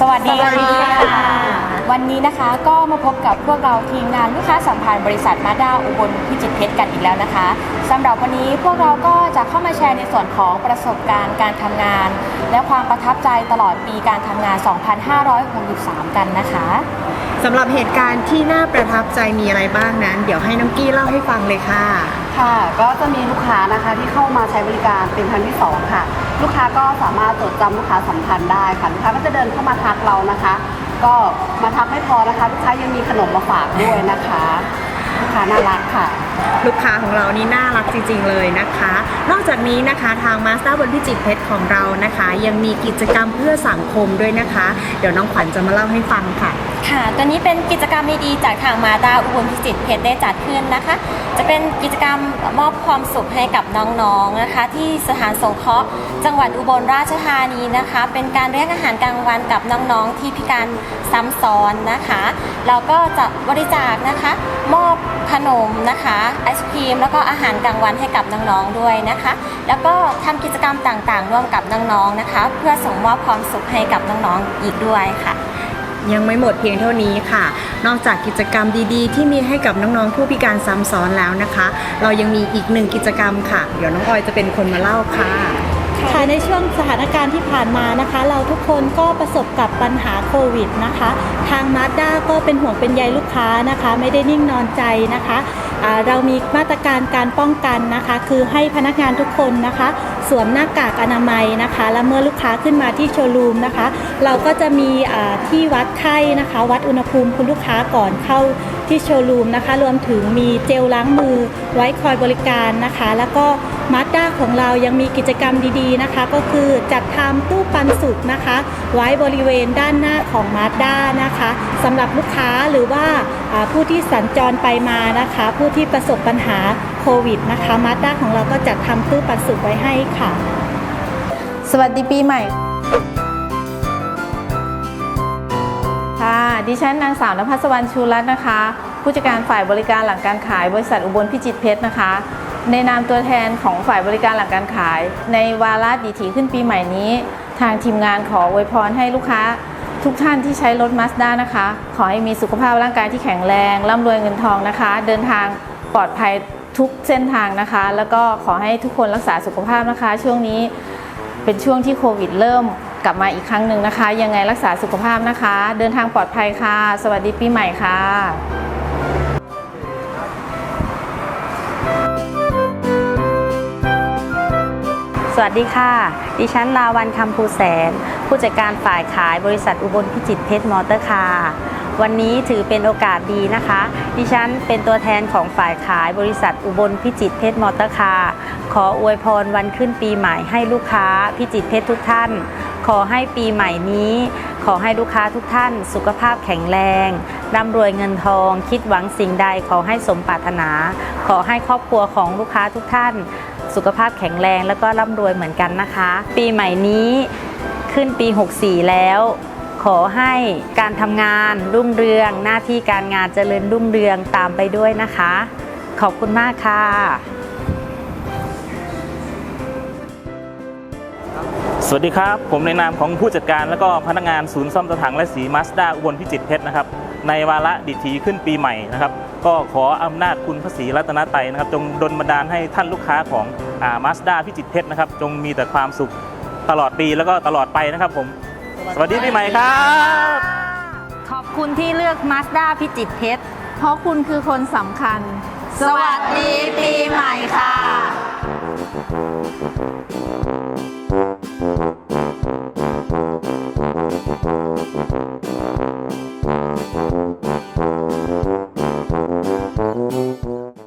สวัสดีสวัสดีค่ะวันนี้นะคะก็มาพบกับพวกเราทีมงานลูกค้าสัมพันธ์บริษัทมาด้าอุบลพิจิตรเพชรกันอีกแล้วนะคะสำหรับวันนี้พวกเราก็จะเข้ามาแชร์ในส่วนของประสบการณ์การทำงาน และความประทับใจตลอดปีการทำงาน 2563 กันนะคะสำหรับเหตุการณ์ที่น่าประทับใจมีอะไรบ้างนั้น เดี๋ยวให้น้องกี้เล่าให้ฟังเลยค่ะ ค่ะ ก็จะมีลูกค้านะคะที่เข้ามาใช้บริการเป็นครั้งที่สองค่ะ ลูกค้าก็สามารถจดจำลูกค้าสัมพันธ์ได้ค่ะลูกค้าก็จะเดินเข้ามาทักเรานะคะ ก็มาทักไม่พอนะคะ ลูกค้ายังมีขนมมาฝากด้วยนะคะ ลูกค้าน่ารักค่ะ ลูกค้าของเรานี่น่ารักจริง ๆ เลยนะคะ นอกจากนี้นะคะทางมาสเตอร์บนพิจิตรเพชรของเรานะคะ ยังมีกิจกรรมเพื่อสังคมด้วยนะคะ เดี๋ยวน้องขวัญจะมาเล่าให้ฟังค่ะ ค่ะ ตัวนี้เป็นกิจกรรมดีๆจากทางมาดาอุบลพิจิตรเพชรได้จัดขึ้นนะคะ จะเป็นกิจกรรมมอบความสุขให้กับน้องๆนะคะ ที่สถานสงเคราะห์จังหวัดอุบลราชธานีนะคะ เป็นการเลี้ยงอาหารกลางวันกับน้องๆที่พิการซ้ำซ้อนนะคะ เราก็จะบริจาคนะคะมอบ ขนมนะคะไอศครีมแล้วก็อาหารกลางวันให้กับน้องๆด้วยนะคะ แล้วก็ทำกิจกรรมต่างๆ ร่วมกับน้องๆนะคะ เพื่อส่งมอบความสุขให้กับน้องๆอีกด้วยค่ะ ยังไม่หมดเพียงเท่านี้ค่ะ นอกจากกิจกรรมดีๆ ที่มีให้กับน้องๆผู้พิการซ้ำซ้อนแล้วนะคะ เรายังมีอีกหนึ่งกิจกรรมค่ะ เดี๋ยวน้องออยจะเป็นคนมาเล่าค่ะ ค่ะในช่วงสถานการณ์ที่ผ่านมานะคะ เราทุกคนก็ประสบกับปัญหาโควิดนะคะ ทางมาด้าก็เป็นห่วงเป็นใยลูกค้านะคะ ไม่ได้นิ่งนอนใจนะคะเรามีมาตรการการป้องกันนะคะ คือให้พนักงานทุกคนนะคะ สวมหน้ากากอนามัยนะคะ และเมื่อลูกค้าขึ้นมาที่โชว์รูมนะคะ เราก็จะมีที่วัดไข้นะคะ วัดอุณหภูมิคุณลูกค้าก่อนเข้าที่โชว์รูมนะคะ รวมถึงมีเจลล้างมือไว้คอยบริการนะคะ แล้วก็ มาสด้าของเรายังมีกิจกรรมดีๆนะคะ ก็คือจัดทำตู้ปันสุกนะคะ ไว้บริเวณด้านหน้าของมาสด้านะคะสำหรับลูกค้าหรือว่าผู้ที่สัญจรไปมานะคะ ผู้ที่ประสบปัญหาโควิดนะคะมาสด้าของเราก็จัดทำตู้ปันสุกไว้ให้ค่ะ สวัสดีปีใหม่ค่ะดิฉันนางสาวนภัสวรรณชูรัตน์นะคะ ผู้จัดการฝ่ายบริการหลังการขายบริษัทอุบลพิจิตรเพชรนะคะ ในนามตัวแทนของฝ่ายบริการหลังการขาย ในวาระดีถีขึ้นปีใหม่นี้ ทางทีมงานขออวยพรให้ลูกค้า ทุกท่านที่ใช้รถมาสด้านะคะ ขอให้มีสุขภาพร่างกายที่แข็งแรงร่ำรวยเงินทองนะคะ เดินทางปลอดภัยทุกเส้นทางนะคะ แล้วก็ขอให้ทุกคนรักษาสุขภาพนะคะ ช่วงนี้เป็นช่วงที่โควิดเริ่มกลับมาอีกครั้งหนึ่งนะคะ ยังไงรักษาสุขภาพนะคะ เดินทางปลอดภัยค่ะ สวัสดีปีใหม่ค่ะ สวัสดีค่ะ ดิฉันลาวันคำภูแสน ผู้จัดการฝ่ายขายบริษัทอุบลพิจิตรเพชรมอเตอร์คาร์วันนี้ถือเป็นโอกาสดีนะคะ ดิฉันเป็นตัวแทนของฝ่ายขายบริษัทอุบลพิจิตรเพชรมอเตอร์คาร์ขออวยพรวันขึ้นปีใหม่ให้ลูกค้าพิจิตรเพชรทุกท่าน ขอให้ปีใหม่นี้ ขอให้ลูกค้าทุกท่าน สุขภาพแข็งแรงร่ำรวยเงินทอง คิดหวังสิ่งใดขอให้สมปรารถนา ขอให้ครอบครัวของลูกค้าทุกท่าน สุขภาพแข็งแรงแล้วก็ร่ำรวยเหมือนกันนะคะ ปีใหม่นี้ขึ้นปี 64 แล้วขอให้การทำงานรุ่งเรือง หน้าที่การงานเจริญรุ่งเรืองตามไปด้วยนะคะ ขอบคุณมากค่ะ สวัสดีครับ ผมในนามของผู้จัดการและก็พนักงานศูนย์ซ่อมตัวถังและสีมาสด้าอุบลพิจิตรเพชรนะครับ ในวาระดิถีขึ้นปีใหม่นะครับ ก็ขออำนาจคุณพระศรีรัตนตรัยนะครับ จงดลบันดาลให้ท่านลูกค้าของมาสด้าพิจิตรเพชรนะครับ จงมีแต่ความสุขตลอดปีแล้วก็ตลอดไปนะครับผม สวัสดีปีใหม่ครับ ขอบคุณที่เลือกมาสด้าพิจิตรเพชร เพราะคุณคือคนสำคัญ สวัสดีปีใหม่ค่ะ